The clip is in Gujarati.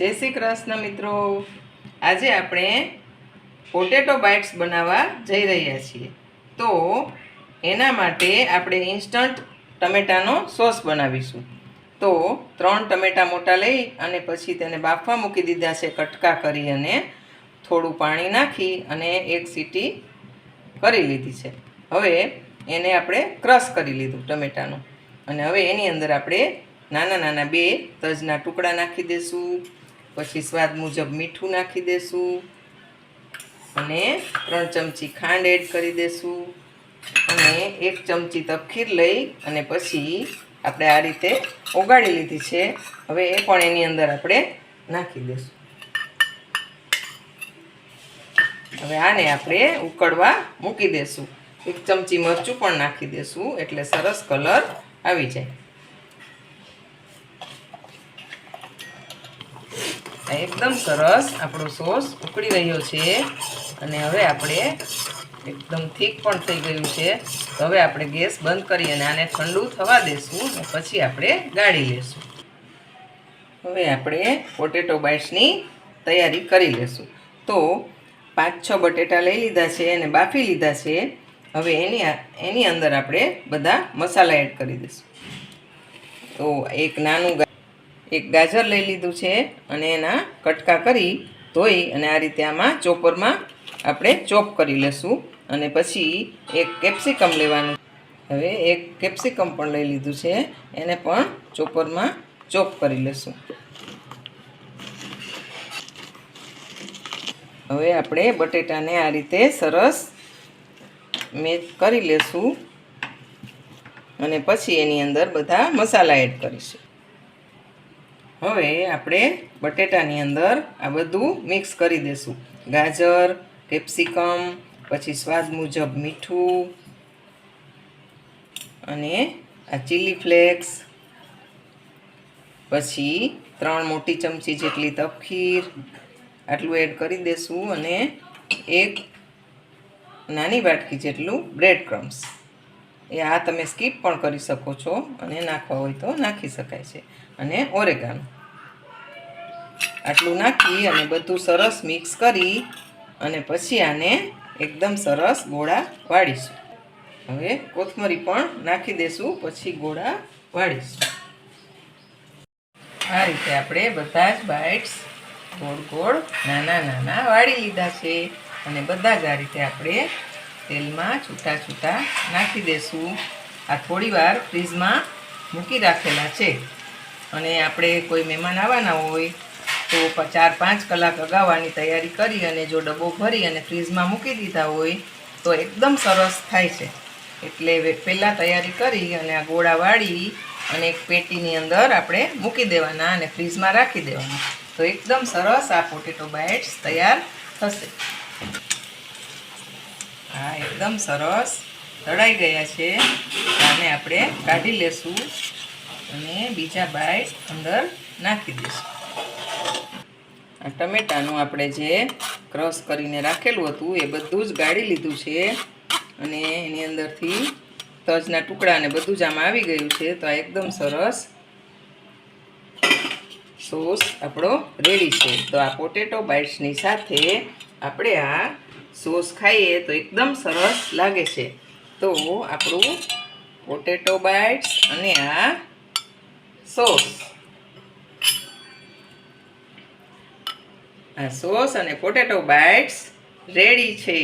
જય શ્રી કૃષ્ણ મિત્રો. આજે આપણે પોટેટો બાઇટ્સ બનાવવા જઈ રહ્યા છીએ. તો એના માટે આપણે ઇન્સ્ટન્ટ ટમેટાનો સોસ બનાવીશું. તો ત્રણ ટમેટા મોટા લઈ અને પછી તેને બાફવા મૂકી દીધા છે કટકા કરી અને થોડું પાણી નાખી અને એક સીટી કરી લીધી છે. હવે એને આપણે ક્રશ કરી લીધું ટમેટાનું. અને હવે એની અંદર આપણે નાના નાના બે તજના ટુકડા નાખી દેશું. પછી સ્વાદ મુજબ મીઠું નાખી દેશું અને ત્રણ ચમચી ખાંડ એડ કરી દેશું અને એક ચમચી તપખીર લઈ અને પછી આપણે આ રીતે ઓગાળી લીધી છે. હવે એ પણ એની અંદર આપણે નાખી દેશું. હવે આને આપણે ઉકળવા મૂકી દેશું. એક ચમચી મરચું પણ નાખી દેશું એટલે સરસ કલર આવી જાય. એકદમ સરસ આપણો સોસ ઉકળી રહ્યો છે. અને હવે આપણે એકદમ થીક પણ થઈ ગયું છે. તો હવે આપણે ગેસ બંધ કરી અને આને ઠંડુ થવા દેશું અને પછી આપણે ગાળી લેશું. હવે આપણે પોટેટો બાઇટ્સની તૈયારી કરી લેશું. તો પાંચ છ બટેટા લઈ લીધા છે અને બાફી લીધા છે. હવે એની એની અંદર આપણે બધા મસાલા એડ કરી દઈશું. તો એક નાનું એક ગાજર લઈ લીધું છે અને એના કટકા કરી ધોઈ અને આ રીતે આમાં ચોપરમાં આપણે ચોપ કરી લેશું અને પછી એક કેપ્સિકમ લેવાનું. હવે એક કેપ્સિકમ પણ લઈ લીધું છે, એને પણ ચોપરમાં ચોપ કરી લેશું. હવે આપણે બટેટાને આ રીતે સરસ મેચ કરી લેશું અને પછી એની અંદર બધા મસાલા એડ કરીશું. હવે આપણે બટેટાની અંદર આ બધું મિક્સ કરી દેશું. ગાજર કેપ્સિકમ પછી સ્વાદ મુજબ મીઠું અને આ ચીલી ફ્લેક્સ પછી ત્રણ મોટી ચમચી જેટલી તપખીર, આટલું એડ કરી દેશું અને એક નાની વાટકી જેટલું બ્રેડ ક્રમ્સ એ આ તમે સ્કીપ પણ કરી શકો છો અને નાખવા હોય તો નાખી શકાય છે. અને ઓરેગાનો આટલું નાખી અને બધું સરસ મિક્સ કરી અને પછી આને એકદમ સરસ ગોળા વાળીશું. હવે કોથમરી પણ નાખી દેશું, પછી ગોળા વાળીશું. આ રીતે આપણે બધા જ બાઇટ્સ ગોળ ગોળ નાના નાના વાળી લીધા છે અને બધા જ આ રીતે આપણે તેલમાં છૂટા છૂટા નાખી દેશું. આ થોડી વાર ફ્રીજમાં મૂકી રાખેલા છે. અને આપણે કોઈ મહેમાન આવવાના હોય તો ચાર પાંચ કલાક અગાઉની તૈયારી કરી અને જો ડબ્બો ભરી અને ફ્રીજમાં મૂકી દીધા હોય તો એકદમ સરસ થાય છે. એટલે પહેલાં તૈયારી કરી અને આ ગોળા વાળી અને એક પેટીની અંદર આપણે મૂકી દેવાના અને ફ્રીજમાં રાખી દેવાના. તો એકદમ સરસ આ પોટેટો બાઇટ્સ તૈયાર થશે. હા, એકદમ સરસ તળાઈ ગયા છે. આને આપણે કાઢી લેશું અને બીજા બાઇટ અંદર નાખી દઈશું. આ ટમેટાનું આપણે જે ક્રશ કરીને રાખેલું હતું, એ બધું જ ગાળી લીધું છે. અને એની અંદરથી તજના ટુકડાને બધું જ આમાં આવી ગયું છે. તો આ એકદમ સરસ સોસ આપણો રેડી છે. તો આ પોટેટો બાઇટ્સની સાથે આપણે આ સોસ ખાઈએ તો એકદમ સરસ લાગે છે. તો આપણું પોટેટો બાઇટ્સ અને આ સોસ. આ સોસ અને પોટેટો બાઇટ્સ રેડી છે.